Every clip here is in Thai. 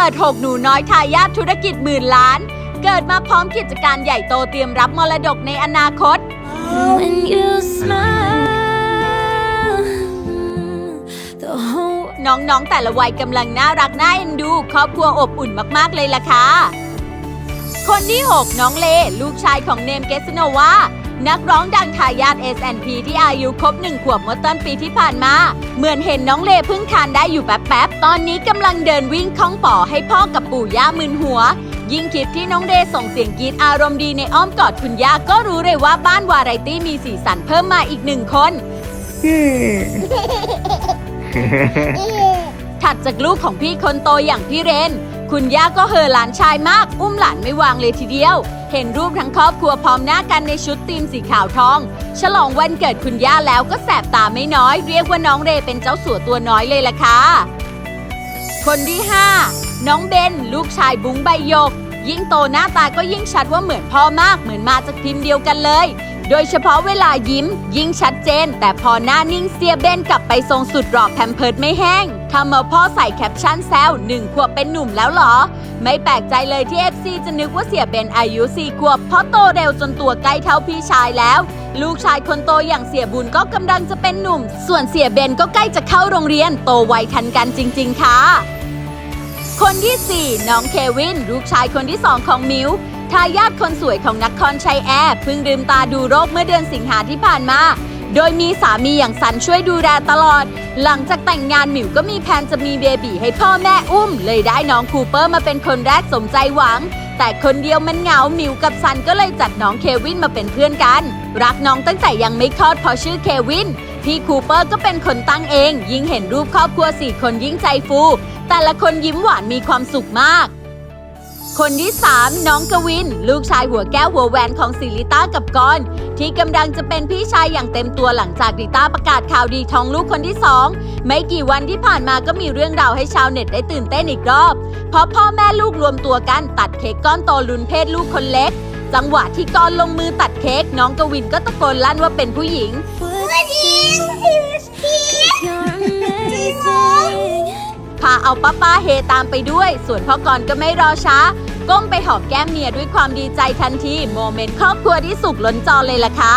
ปิดหกหนูน้อยทายาทธุรกิจหมื่นล้าน เกิดมาพร้อมกิจการใหญ่โตเตรียมรับมรดกในอนาคต When you smile, the whole น้องๆ แต่ละวัยกำลังน่ารักน่าเอ็นดู ครอบครัวอบอุ่นมากๆเลยล่ะค่ะ คนที่ 6 น้องเล ลูกชายของเนมเกสโนวา นักร้องดังทายาท S&P ที่อายุครบหนึ่งขวบเมื่อต้นปีที่ผ่านมา เหมือนเห็นน้องเลเพิ่งทานได้อยู่แป๊บๆ ตอนนี้กำลังเดินวิ่งคล่องป่อให้พ่อกับปู่ย่ามึนหัว ยิ่งคลิปที่น้องเดส่งเสียงกรีดอารมณ์ดีในอ้อมกอดคุณย่าก็รู้เลยว่าบ้านวาไรตี้มีสีสันเพิ่มมาอีกหนึ่งคน ถัดจากลูกของพี่คนโตอย่างพี่เรน คุณย่าก็เห่อหลานชายมาก อุ้มหลานไม่วางเลยทีเดียว เห็นรูปทั้งครอบครัวพร้อมหน้ากันในชุดธีมสีขาวทอง ฉลองวันเกิดคุณย่าแล้วก็แสบตาไม่น้อย เรียกว่าน้องเรเป็นเจ้าสัวตัวน้อยเลยล่ะค่ะ คนที่ 5 น้องเบน ลูกชายบุ้งใบยก ยิ่งโตหน้าตาก็ยิ่งชัดว่าเหมือนพ่อมากเหมือนมาจากพิมพ์เดียวกันเลย โดยเฉพาะเวลายิ้ม ยิ่งชัดเจน แต่พอหน้านิ่งเสียเบนกลับไปทรงสุดหล่อแพมเพิร์ดไม่แห้งทำเอาพ่อใส่แคปชั่นแซวหนึ่งขวบเป็นหนุ่มแล้วเหรอ ไม่แปลกใจเลยที่ FC จะนึกว่าเสียเบนอายุ4ขวบ เพราะโตเร็วจนตัวใกล้เท่าพี่ชายแล้ว ลูกชายคนโตอย่างเสียบุญก็กำลังจะเป็นหนุ่ม ส่วนเสียเบนก็ใกล้จะเข้าโรงเรียนโตไวทันกันจริง ๆ ค่ะคนที่ 4 น้องเควิน ลูกชายคนที่ 2 ของมิว ทายาทคนสวยของนักคอนชัยแอร์เพิ่งลืมตาดูโรคเมื่อเดือนสิงหาที่ผ่านมา โดยมีสามีอย่างสันช่วยดูแลตลอด หลังจากแต่งงานหมิวก็มีแผนจะมีเบบีให้พ่อแม่อุ้ม เลยได้น้องคูเปอร์มาเป็นคนแรกสมใจหวัง แต่คนเดียวมันเหงาหมิวกับซันก็เลยจัดน้องเควินมาเป็นเพื่อนกัน รักน้องตั้งแต่ยังไม่คลอดเพราะชื่อเควินพี่คูเปอร์ก็เป็นคนตั้งเอง ยิ่งเห็นรูปครอบครัวสี่คนยิ่งใจฟู แต่ละคนยิ้มหวานมีความสุขมาก คนที่ 3 น้องกวิน ลูกชายหัวแก้วหัวแหวนของศิลิต้ากับกอน ที่กำลังจะเป็นพี่ชายอย่างเต็มตัวหลังจากดิต้าประกาศข่าวดีท้องลูกคนที่ 2 ไม่กี่วันที่ผ่านมาก็มีเรื่องราวให้ชาวเน็ตได้ตื่นเต้นอีกรอบ เพราะพ่อแม่ลูกรวมตัวกันตัดเค้กก้อนโตลุนเพศลูกคนเล็ก จังหวะที่กอนลงมือตัดเค้กน้องกวินก็ตะโกนลั่นว่าเป็นผู้หญิง you're เอาป้าป้าเฮตามไปด้วย ส่วนพ่อกรก็ไม่รอช้า ก้มไปหอมแก้มเมียด้วยความดีใจทันที โมเมนต์ครอบครัวที่สุขล้นจอเลยล่ะค่ะ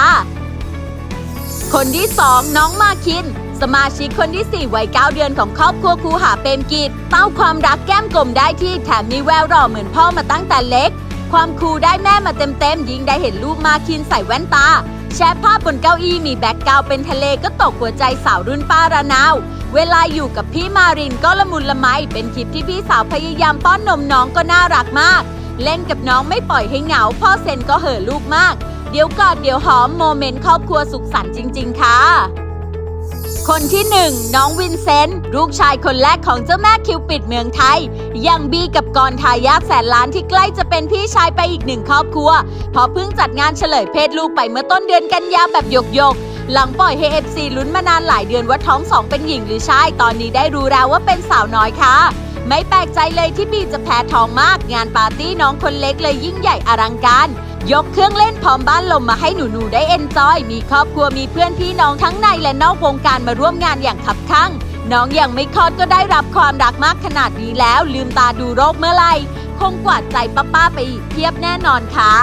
คนที่2น้องมาคิน สมาชิกคนที่ 4 วัย 9 เดือนของครอบครัวครูหาเปรมกิจเต้าความรักแก้มกลมได้ที่แถมมีแววหล่อเหมือนพ่อมาตั้งแต่เล็ก ความครูได้แม่มาเต็มๆยิ่งได้เห็นลูกมาคินใส่แว่นตาแชร์ภาพบนเก้าอี้มีแบ็กกราวเป็นทะเลก็ตกหัวใจสาวรุ่นป้าระนาว เวลาอยู่กับพี่มารินก็ละมุนละไม เป็นคลิปที่พี่สาวพยายามป้อนนมน้องก็น่ารักมาก เล่นกับน้องไม่ปล่อยให้เหงา พ่อเซนก็เห่อลูกมาก เดี๋ยวกอดเดี๋ยวหอมโมเมนต์ครอบครัวสุขสันต์จริง ๆ ค่ะ คนที่หนึ่งน้องวินเซนต์ลูกชายคนแรกของเจ้าแม่คิวปิดเมืองไทย ยังบีกับกรทายาทแสนล้านที่ใกล้จะเป็นพี่ชายไปอีกหนึ่งครอบครัว พอเพิ่งจัดงานเฉลยเพศลูกไปเมื่อต้นเดือนกันยาแบบหยกหยกๆ หลังปล่อยให้ FC ลุ้นมานานหลายเดือนว่าท้องสองเป็นหญิงหรือชาย ตอนนี้ได้รู้แล้วว่าเป็นสาวน้อยค่ะ ไม่แปลกใจเลยที่บีจะแพ้ท้องมาก งานปาร์ตี้น้องคนเล็กเลยยิ่งใหญ่อลังการ ยกเครื่องเล่นพร้อมบ้านลมมาให้หนูๆได้เอนจอย มีครอบครัวมีเพื่อนพี่น้องทั้งในและนอกวงการมาร่วมงานอย่างขับคั่งน้องยังไม่คลอดก็ได้รับความรักมากขนาดนี้แล้ว ลืมตาดูโรคเมื่อไหร่คงกวาดใจป้าๆไปอีกเพียบแน่นอนค่ะ